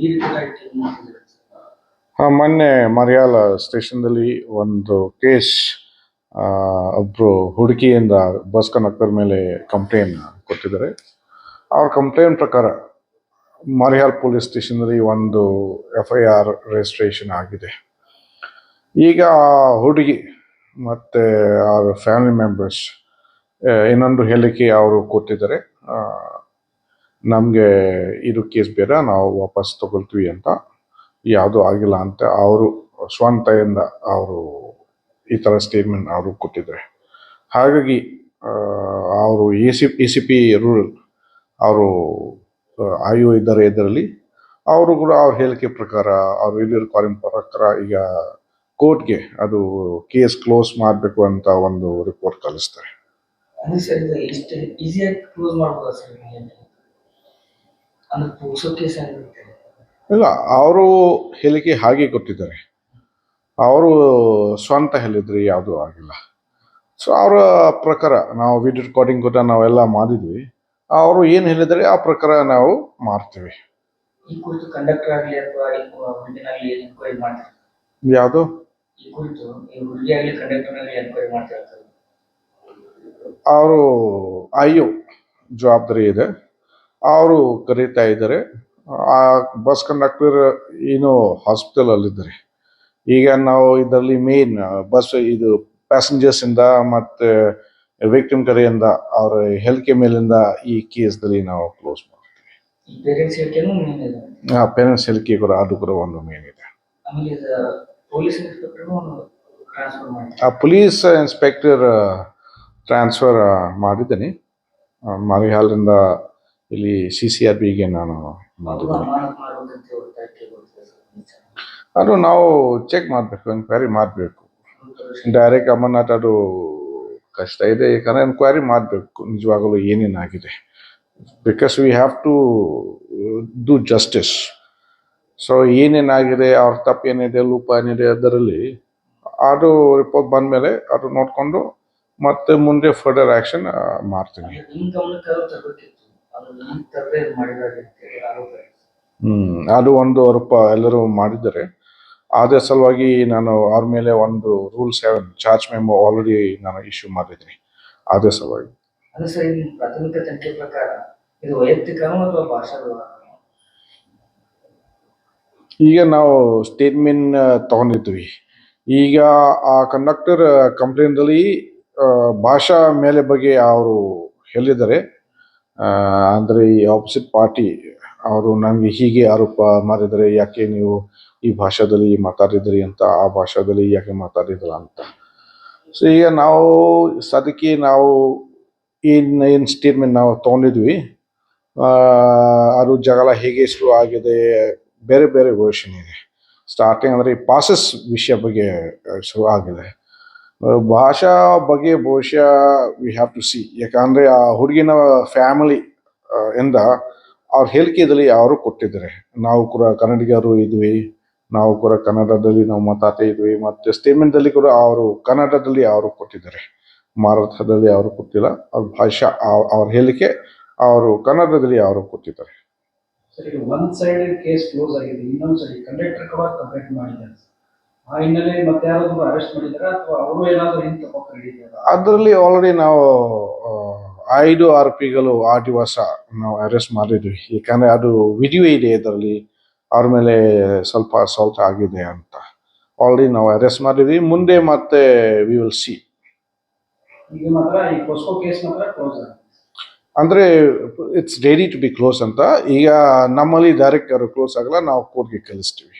ಈ ರೀತಿ ಮೊನ್ನೆ ಮರಿಯಾಲ ಸ್ಟೇಷನ್ದಲ್ಲಿ ಒಂದು ಕೇಸ್ ಒಬ್ಬರು ಹುಡುಕಿಯಿಂದ ಬಸ್ ಕಂಡಕ್ಟರ್ ಮೇಲೆ ಕಂಪ್ಲೇಂಟ್ ಕೊಟ್ಟಿದ್ದಾರೆ. ಅವ್ರ ಕಂಪ್ಲೇಂಟ್ ಪ್ರಕಾರ ಮರಿಹಾಲ್ ಪೊಲೀಸ್ ಸ್ಟೇಷನ್ನಲ್ಲಿ ಒಂದು ಎಫ್ ಐ ಆರ್ ರಿಜಿಸ್ಟ್ರೇಷನ್ ಆಗಿದೆ. ಈಗ ಹುಡುಗಿ ಮತ್ತು ಅವ್ರ ಫ್ಯಾಮಿಲಿ ಮೆಂಬರ್ಸ್ ಇನ್ನೊಂದು ಹೇಳಿಕೆ ಅವರು ಕೊಟ್ಟಿದ್ದಾರೆ. ನಮಗೆ ಇದು ಕೇಸ್ ಬೇರೆ, ನಾವು ವಾಪಸ್ ತಗೊಳ್ತೀವಿ ಅಂತ. ಯಾವುದೂ ಆಗಿಲ್ಲ ಅಂತ ಅವರು ಸ್ವಂತೆಯಿಂದ ಅವರು ಈ ಥರ ಸ್ಟೇಟ್ಮೆಂಟ್ ಅವರು ಕೊಟ್ಟಿದ್ದಾರೆ ಹಾಗಾಗಿ ಅವರು A C A C P rule ಅವರು ಆಯು ಇದ್ದಾರೆ ಇದರಲ್ಲಿ ಅವರು ಕೂಡ ಅವ್ರ ಹೇಳಿಕೆ ಪ್ರಕಾರ, ಅವ್ರು ಇಲ್ಲಿ ಕಾಲಿನ ಪ್ರಕಾರ ಈಗ ಕೋರ್ಟ್ಗೆ ಅದು ಕೇಸ್ ಕ್ಲೋಸ್ ಮಾಡಬೇಕು ಅಂತ ಒಂದು ರಿಪೋರ್ಟ್ ಕಳಿಸ್ತಾರೆ ಅಂದ್ರೆ ಸರ್ ಇದು ಇಷ್ಟು ಈಸಿಯಾಗಿ ಕ್ಲೋಸ್ ಮಾಡ್ಬೋದಾ ಸರ್ ಇಲ್ಲಿ? ಅವರು ಹೇಳಿಕೆ ಹಾಗೆ ಕೊಟ್ಟಿದ್ದಾರೆ. ಅವರು ಸ್ವಂತ ಹೇಳಿದ್ರೆ ಯಾವುದೂ ಆಗಿಲ್ಲ. ಸೊ ಅವರ ಪ್ರಕಾರ ನಾವು ವಿಡಿಯೋ ರೆಕಾರ್ಡಿಂಗ್ ಕೂಡ ನಾವೆಲ್ಲ ಮಾಡಿದ್ವಿ. ಅವರು ಏನು ಹೇಳಿದರೆ ಆ ಪ್ರಕಾರ ನಾವು ಮಾಡ್ತೀವಿ. ಯಾವುದು? ಅವರು ಅಯ್ಯೋ ಜವಾಬ್ದಾರಿ ಇದೆ. ಅವರು ಕರೀತಾ ಇದ್ದಾರೆ. ಆ ಬಸ್ ಕಂಡಕ್ಟರ್ ಏನು ಹಾಸ್ಪಿಟಲಲ್ಲಿದ್ದಾರೆ ಈಗ ನಾವು ಇದರಲ್ಲಿ ಮೇನ್ ಬಸ್ ಇದು ಪ್ಯಾಸೆಂಜರ್ಸಿಂದ ಇಂದ ಮತ್ತು ವಿಕ್ಟಿಮ್ ಕರೆಯಿಂದ ಅವರ ಹೆಲ್ತ್ ಮೇಲಿಂದ ಈ ಕೇಸ್ದಲ್ಲಿ ನಾವು ಕ್ಲೋಸ್ ಮಾಡ್ತೀವಿ. ಪೇರೆಂಟ್ಸ್ ಹೇಳಿಕೆ ಕೂಡ ಅದು ಕೂಡ ಒಂದು ಮೇನ್ ಇದೆ. ಆ ಪೊಲೀಸ್ ಇನ್ಸ್ಪೆಕ್ಟರ್ ಟ್ರಾನ್ಸ್ಫರ್ ಮಾಡಿದ್ದೀನಿ. ಮಾರಿಹಾಲಿಂದ ಇಲ್ಲಿ ಸಿ ಸಿ ಆರ್ ಬಿಗೆ ನಾನು ಮಾಡಿದ್ದೀನಿ ಅದು ನಾವು ಚೆಕ್ ಮಾಡಬೇಕು ಎನ್ಕ್ವೈರಿ ಮಾಡಬೇಕು. ಡೈರೆಕ್ಟ್ ಅಮರ್ನಾಥ್ ಅದು ಕಷ್ಟ ಇದೆ ಯಾಕಂದರೆ ಎನ್ಕ್ವೈರಿ ಮಾಡಬೇಕು. ನಿಜವಾಗಲೂ ಏನೇನಾಗಿದೆ because we have to do justice so ಏನೇನಾಗಿದೆ ಅವ್ರ ತಪ್ಪು ಏನಿದೆ ಲೂಪ ಏನಿದೆ ಅದರಲ್ಲಿ ಅದು ರಿಪೋರ್ಟ್ ಬಂದಮೇಲೆ ಅದು ನೋಡಿಕೊಂಡು ಮತ್ತೆ ಮುಂದೆ ಫರ್ದರ್ ಆ್ಯಕ್ಷನ್ ಮಾಡ್ತೀನಿ. ಹ್ಮ್ ಅದು ಒಂದು ರೂಪ ಎಲ್ಲರೂ ಮಾಡಿದ್ದಾರೆ. ಅದೇ ಸಲುವಾಗಿ ನಾನು ಅವ್ರ ಮೇಲೆ ಒಂದು rule seven charge memo already ನಾನು ಇಶ್ಯೂ ಮಾಡಿದ್ದೀನಿ. ಅದೇ ಸಲುವಾಗಿ ಪ್ರಾಥಮಿಕ ತನಿಖೆ ಪ್ರಕಾರ ಇದು ವೈಯಕ್ತಿಕ ಅಥವಾ ಭಾಷಾ? ಈಗ ನಾವು ಸ್ಟೇಟ್ಮೆಂಟ್ ತಗೊಂಡಿದ್ವಿ ಈಗ ಆ ಕಂಡಕ್ಟರ್ ಕಂಪ್ಲೇಂಟಲ್ಲಿ ಭಾಷಾ ಮೇಲೆ ಬಗ್ಗೆ ಅವರು ಹೇಳಿದ್ದಾರೆ. ಅಂದ್ರೆ ಈ ಆಪೋಸಿಟ್ ಪಾರ್ಟಿ ಅವರು ನನಗೆ ಹೀಗೆ ಆರೋಪ ಮಾಡಿದರೆ ಯಾಕೆ ನೀವು ಈ ಭಾಷಾದಲ್ಲಿ ಮಾತಾಡಿದ್ರಿ ಅಂತ, ಆ ಭಾಷಾದಲ್ಲಿ ಯಾಕೆ ಮಾತಾಡಿದ್ರ ಅಂತ. ಸೊ ಈಗ ನಾವು ಸದಕ್ಕೆ ನಾವು ಏನು ಏನು ಸ್ಟೇಟ್ಮೆಂಟ್ ನಾವು ತೊಗೊಂಡಿದ್ವಿ. ಅದು ಜಗಳ ಹೇಗೆ ಶುರು ಆಗಿದೆ, ಬೇರೆ ಬೇರೆ ಘೋಷಣೆ ಇದೆ. ಸ್ಟಾರ್ಟಿಂಗ್ ಅಂದರೆ ಈ ಪಾಸಸ್ ವಿಷಯ ಬಗ್ಗೆ ಶುರು ಆಗಿದೆ. ಭಾಷಾ ಬಗ್ಗೆ ಬಹುಶಃ ವಿ ಹ್ಯಾವ್ ಟು ಸಿ ಯಾಕಂದರೆ ಆ ಹುಡುಗಿನ ಫ್ಯಾಮಿಲಿ ಇಂದ ಅವ್ರ ಹೇಳಿಕೆಯಲ್ಲಿ ಯಾರು ಕೊಟ್ಟಿದ್ದಾರೆ. ನಾವು ಕೂಡ ಕನ್ನಡಿಗರು ಇದ್ವಿ. ನಾವು ಕೂಡ ಕನ್ನಡದಲ್ಲಿ ನಾವು ಮಾತಾಡ್ತಾ ಇದ್ವಿ. ಮತ್ತು ಸ್ಟೇಟ್ಮೆಂಟಲ್ಲಿ ಕೂಡ ಅವರು ಕನ್ನಡದಲ್ಲಿ ಯಾರು ಕೊಟ್ಟಿದ್ದಾರೆ. ಮಾರಾಟದಲ್ಲಿ ಯಾರು ಕೊಟ್ಟಿಲ್ಲ. ಅವ್ರ ಭಾಷಾ ಅವ್ರ ಹೇಳಿಕೆ ಅವರು ಕನ್ನಡದಲ್ಲಿ ಅವರು ಕೊಟ್ಟಿದ್ದಾರೆ. ಸರ್ ಸೈಡ್ ಕೇಸ್ ಕ್ಲೋಸ್ ಆಗಿದೆ. ಇನ್ನೊಂದು ಸೈಡ್ ಕಂಡಕ್ಟರ್ ಕೂಡ ಕಂಪ್ಲೇಂಟ್ ಮಾಡಿದ್ದಾರೆ. ಆ ಹಿನ್ನೆಲೆ ಮತ್ತೆ ಯಾರಾದ್ರೂ ಅರೆಸ್ಟ್ ಮಾಡಿದಾರ ಅಥವಾ ಅವರು ಏನಾದ್ರು ಹಿಂದೆ ತಗೋಕ್ ರೆಡಿ ಅದರಲ್ಲಿ ಆಲ್ರೆಡಿ ನಾವು ಐದು ಆರ್ ಪಿಗಳು ಆ ದಿವಸ ನಾವು ಅರೆಸ್ಟ್ ಮಾಡಿದ್ವಿ. ಯಾಕಂದ್ರೆ ಅದು ವಿಡಿಯೋ ಇದೆ ಅದರಲ್ಲಿ. ಅವ್ರ ಮೇಲೆ ಸ್ವಲ್ಪ ಅಸಾಲ್ಟ್ ಆಗಿದೆ ಅಂತ. ಆಲ್ರೆಡಿ ನಾವು ಅರೆಸ್ಟ್ ಮಾಡಿದ್ವಿ. ಮುಂದೆ ಮತ್ತೆ ವಿ ವಿಲ್ ಸಿ ಈಗ ಮಾತ್ರ ಈ ಪೋಸ್ಕೋ ಕೇಸ್ ಮಾತ್ರ ಕ್ಲೋಸ್ ಆಗಿದೆ. ಅಂದ್ರೆ it's ready to be close ಅಂತ. ಈಗ ನಮ್ಮಲ್ಲಿ ಡೈರೆಕ್ಟ್ ಕ್ಲೋಸ್ ಆಗಲ್ಲ ನಾವು ಕೋರ್ಟ್ಗೆ ಕಳಿಸ್ತೀವಿ.